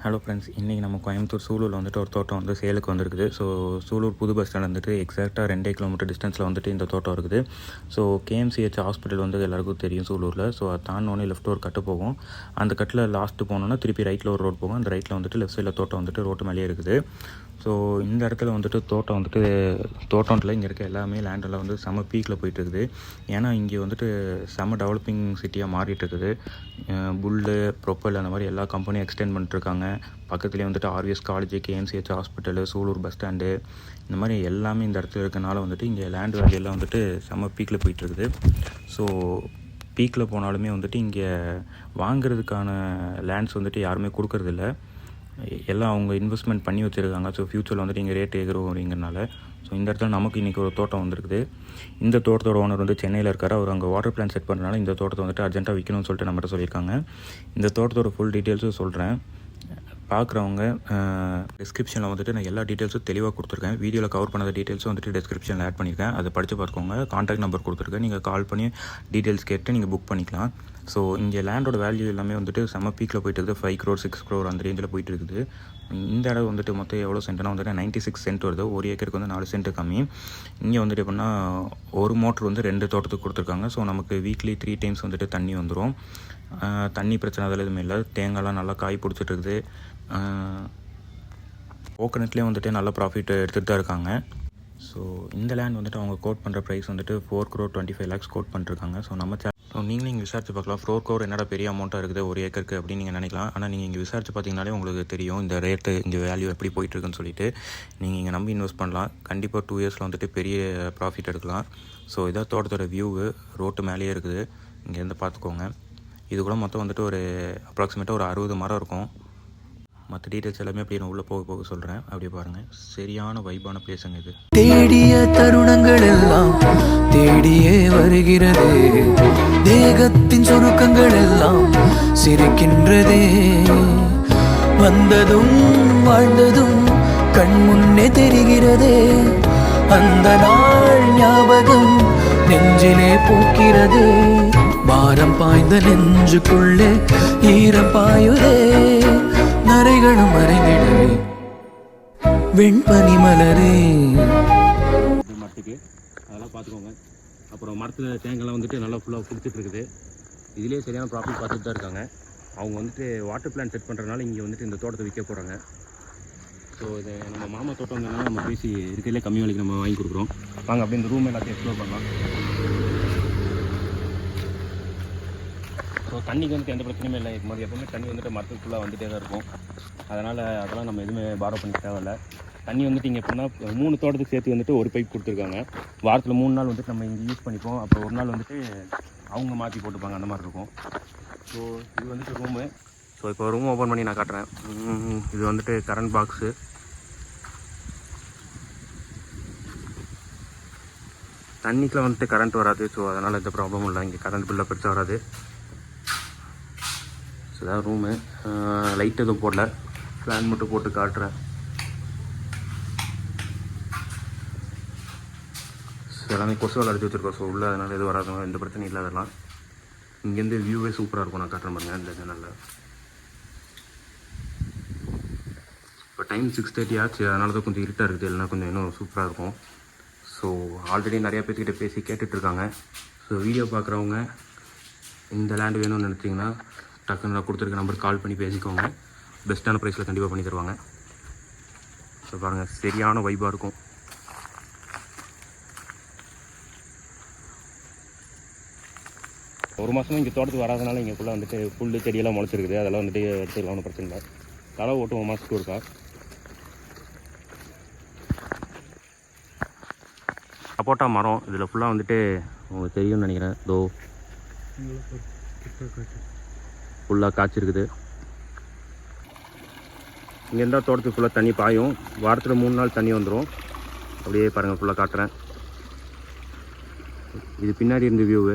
Hello friends இன்றைக்கி நம்ம கோயம்புத்தூர் சூலூரில் வந்துட்டு ஒரு தோட்டம் வந்து சேலுக்கு வந்திருக்குது. ஸோ சூலூர் புது பஸ் ஸ்டாண்ட் வந்துட்டு எக்ஸாக்டாக ரெண்டே கிலோமீட்டர் டிஸ்டன்ஸில் வந்துட்டு இந்த தோட்டம் இருக்குது. ஸோ கேஎம்சிஹெச் ஹாஸ்பிட்டல் வந்து எல்லாருக்கும் தெரியும் சூலூரில். ஸோ அதை தாண்டினோடனே லெஃப்ட் ஒரு கட்டு போகும். அந்த கட்டில் லாஸ்ட்டு போனோன்னா திருப்பி ரைட்டில் ஒரு ரோடு போகும். அந்த ரைட்டில் வந்துட்டு லெஃப்ட் சைடில் தோட்டம் வந்துட்டு ரோட்டு மேலேயே இருக்குது. ஸோ இந்த இடத்துல வந்துட்டு தோட்டம் வந்துட்டு தோட்டம்ல இங்கே இருக்க எல்லாமே லேண்டெல்லாம் வந்து செம பீக்கில் போயிட்டு இருக்குது. ஏன்னா இங்கே வந்துட்டு செம டெவலப்பிங் சிட்டியாக மாறிட்டு இருக்குது. புல்லு ப்ரொப்பல் அந்த மாதிரி எல்லா கம்பெனியும் எக்ஸ்டெண்ட் பண்ணிட்டுருக்காங்க. பக்கத்துலேயே வந்துட்டு RVS college KMCH hospital Sulur bus stand இந்த மாதிரி எல்லாமே இந்த இடத்துல இருக்கனால வந்துட்டு இங்கே லேண்ட் வேல்யூலாம் வந்துட்டு செம பீக்கில் போயிட்டு இருக்குது. ஸோ பீக்கில் போனாலுமே வந்துட்டு இங்கே வாங்குறதுக்கான லேண்ட்ஸ் வந்துட்டு யாருமே கொடுக்கறதில்ல. எல்லாம் அவங்க இன்வெஸ்ட்மெண்ட் பண்ணி வச்சுருக்காங்க. ஸோ ஃப்யூச்சரில் வந்துட்டு இங்கே ரேட் ஏகிறோம் அப்படிங்கிறனால. ஸோ இந்த இடத்துல நமக்கு இன்றைக்கி ஒரு தோட்டம் வந்திருக்குது. இந்த தோட்டத்தோட ஓனர் வந்து சென்னையில் இருக்கார். அவர் அங்கே வாட்டர் பிளான் செட் பண்ணுறனால இந்த தோட்டத்தை வந்துட்டு அர்ஜென்ட்டாக விற்கணும்னு சொல்லிட்டு நம்மகிட்ட சொல்லியிருக்காங்க. இந்த தோட்டத்தோட ஃபுல் டீட்டெயில்ஸும் சொல்கிறேன் பார்க்குறவங்க டிஸ்கிரிப்ஷனில் வந்துட்டு நான் எல்லா டீட்டெயில்ஸும் தெளிவாக கொடுத்துருக்கேன். வீடியோவில் கவர் பண்ணாத டீட்டெயில்ஸும் வந்துட்டு டிஸ்கிரிப்ஷனில் ஆட் பண்ணியிருக்கேன். அதை படித்து பார்த்துக்கோங்க. கான்டாக்ட் நம்பர் கொடுத்துருக்கேன். நீங்கள் கால் பண்ணி டீட்டெயில்ஸ் கேட்டு நீங்கள் புக் பண்ணிக்கலாம். ஸோ இங்கே லேண்டோட வேல்யூ எல்லாமே வந்துட்டு செம பீக்கில் போயிட்டு இருக்குது. ஃபைவ் க்ரோர் சிக்ஸ் க்ரோர் அந்த ரேஞ்சில் போயிட்டு இருக்குது. இந்த அளவு வந்துட்டு மொத்தம் எவ்வளோ சென்ட்னா வந்துட்டு நைன்ட்டி சிக்ஸ் சென்ட் வருது. ஒரு ஏக்கருக்கு வந்து நாலு சென்ட் கம்மி. இங்கே வந்துட்டு எப்படின்னா ஒரு மோட்ரு வந்து ரெண்டு தோட்டத்துக்கு கொடுத்துருக்காங்க. ஸோ நமக்கு வீக்லி த்ரீ டைம்ஸ் வந்துட்டு தண்ணி வந்துடும் தண்ணி பிரச்சனை அதெல்லாம் எதுவுமே இல்லை. தேங்காய்லாம் நல்லா காய் பிடிச்சிட்டு இருக்குது. கோகனட்லேயே வந்துட்டு நல்ல ப்ராஃபிட் எடுத்துகிட்டு தான் இருக்காங்க. ஸோ இந்த லேண்ட் வந்துட்டு அவங்க கோட் பண்ணுற ப்ரைஸ் வந்துட்டு four crore twenty five lakhs quote பண்ணிருக்காங்க. ஸோ நம்ம சே ஸோ நீங்களும் இங்கே விசாரிச்சு பார்க்கலாம். ஃபோர் க்ரோர் என்னடா பெரிய அமௌண்ட்டாக இருக்குது? ஒரு ஏக்கருக்கு அப்படின்னு நீங்கள் நினைக்கலாம். ஆனால் நீங்கள் இங்கே விசாரிச்சு பார்த்தீங்கனாலே உங்களுக்கு தெரியும் இந்த ரேட்டு இந்த வேல்யூ எப்படி போயிட்டுருக்குன்னு சொல்லிட்டு. நீங்கள் இங்கே நம்பி இன்வெஸ்ட் பண்ணலாம். கண்டிப்பாக டூ இயர்ஸில் வந்துட்டு பெரிய ப்ராஃபிட் எடுக்கலாம். ஸோ இதான் தோட்டத்தோட வியூவு ரோட்டு மேலேயே இருக்குது. இங்கேருந்து பார்த்துக்கோங்க. இது கூட மொத்தம் வந்துட்டு ஒரு அப்ராக்சிமேட்டாக ஒரு அறுபது மரம் இருக்கும். மற்ற டீட்டெயில்ஸ் எல்லாமே அப்படி நான் உள்ளே போக போக சொல்கிறேன் அப்படியே பாருங்கள் சரியான வைபான பிளேஸுங்க இது. தேடிய தருணங்கள் எல்லாம் தேடியே வருகிறது. தேகத்தின் சுருக்கங்கள் எல்லாம் சிரிக்கின்றதே. வந்ததும் வாழ்ந்ததும் கண் முன்னே தெரிகிறதே. அந்த நாள் ஞாபகம் நெஞ்சிலே பூக்கிறதே. பாரம் பாய்ந்த நெஞ்சுக்குள்ளே ஈரம் பாயுதே. அறைகளும் மறைந்திடவே. வெண்பனி மலரே. மரத்துக்கு அதெல்லாம் பார்த்துக்கோங்க. அப்புறம் மரத்தில் தேங்காய்லாம் வந்துட்டு நல்லா ஃபுல்லாக பிடிச்சிட்டு இருக்குது. இதுலேயே சரியான ப்ராஃபிட் பார்த்துட்டு தான் இருக்காங்க. அவங்க வந்துட்டு வாட்டர் பிளான் செட் பண்ணுறதுனால இங்கே வந்துட்டு இந்த தோட்டத்தை விற்க போகிறாங்க ஸோ இது நம்ம மாமா தோட்டம் நம்ம பேசி இருக்கிறதுலே கம்மி விலைக்கு நம்ம வாங்கி கொடுக்குறோம். வாங்க அப்படியே இந்த ரூம் எல்லாத்தையும் எக்ஸ்ப்ளோர் பண்ணலாம். ஸோ தண்ணிக்கு வந்துட்டு எந்த பிரச்சனையுமே இல்லை. இது மாதிரி எப்பவுமே தண்ணி வந்துட்டு மரத்துக்குள்ளே ஃபுல்லாக வந்துட்டே தான் இருக்கும். அதனால் அதெல்லாம் நம்ம எதுவுமே பாரோ பண்ண தேவையில்ல. தண்ணி வந்துட்டு இங்கே எப்படின்னா மூணு தோட்டத்துக்கு சேர்த்து வந்துட்டு ஒரு பைப் கொடுத்துருக்காங்க. வாரத்தில் மூணு நாள் வந்துட்டு நம்ம இங்கே யூஸ் பண்ணிப்போம். அப்புறம் ஒரு நாள் வந்துட்டு அவங்க மாற்றி போட்டுப்பாங்க. அந்த மாதிரி இருக்கும். ஸோ இது வந்துட்டு ரூமு ஸோ இப்போ ரூம் ஓப்பன் பண்ணி நான் காட்டுறேன். இது வந்துட்டு கரண்ட் பாக்ஸு தண்ணிக்கெலாம் வந்துட்டு கரண்ட் வராது. ஸோ அதனால் எந்த ப்ராப்ளமும் இல்லை. இங்கே கரண்ட் பில்லாக பெருசாக வராது. இதான் ரூமு லைட் எதுவும் போடல. ஃபேன் மட்டும் போட்டு காட்டுறேன். ஸோ எல்லாமே கொசு வலை அடிச்சு வச்சுருக்கோம். ஸோ உள்ளே அதனால் எதுவும் வராது. எந்த பிரச்சனையும் இல்லை அதெல்லாம். இங்கேருந்து வியூவே சூப்பராக இருக்கும். நான் காட்டுறேன் பாருங்க இந்த ஜன்னலில் இப்போ டைம் சிக்ஸ் தேர்ட்டி ஆச்சு. அதனால தான் கொஞ்சம் இருட்டாக இருக்குது. இல்லைனா கொஞ்சம் இன்னும் சூப்பராக இருக்கும். ஸோ ஆல்ரெடி நிறையா பேர்த்துக்கிட்ட பேசி கேட்டுட்ருக்காங்க ஸோ வீடியோ பார்க்குறவங்க இந்த லேண்ட் வேணும்னு நினச்சிங்கன்னா டக்குன்னு கொடுத்துருக்க நம்பருக்கு கால் பண்ணி பேசிக்கோங்க. பெஸ்ட்டான ப்ரைஸில் கண்டிப்பாக பண்ணி தருவாங்க. ஸோ பாருங்கள் சரியான வைபாக இருக்கும். ஒரு மாதமும் இங்கே தோட்டத்துக்கு வராதனால இங்கே ஃபுல்லாக வந்துட்டு புல் செடியெல்லாம் முளைச்சிருக்குது. அதெல்லாம் வந்துட்டு எடுத்துக்கலாம் ஒன்றும் பிரச்சனை இல்லை. தலை ஓட்டும் ஒரு மாதத்துக்கு இருக்கா சப்போட்டா மரம் இதில் ஃபுல்லாக வந்துட்டு உங்களுக்கு தெரியும்னு நினைக்கிறேன். தோ ஃபுல்லாக காய்ச்சிருக்குது. இங்கே இருந்தால் தோட்டத்துக்கு ஃபுல்லாக தண்ணி பாயும். வாரத்தில் மூணு நாள் தண்ணி வந்துடும் அப்படியே பாருங்கள் ஃபுல்லாக காட்டுறேன். இது பின்னாடி இருந்த வியூவு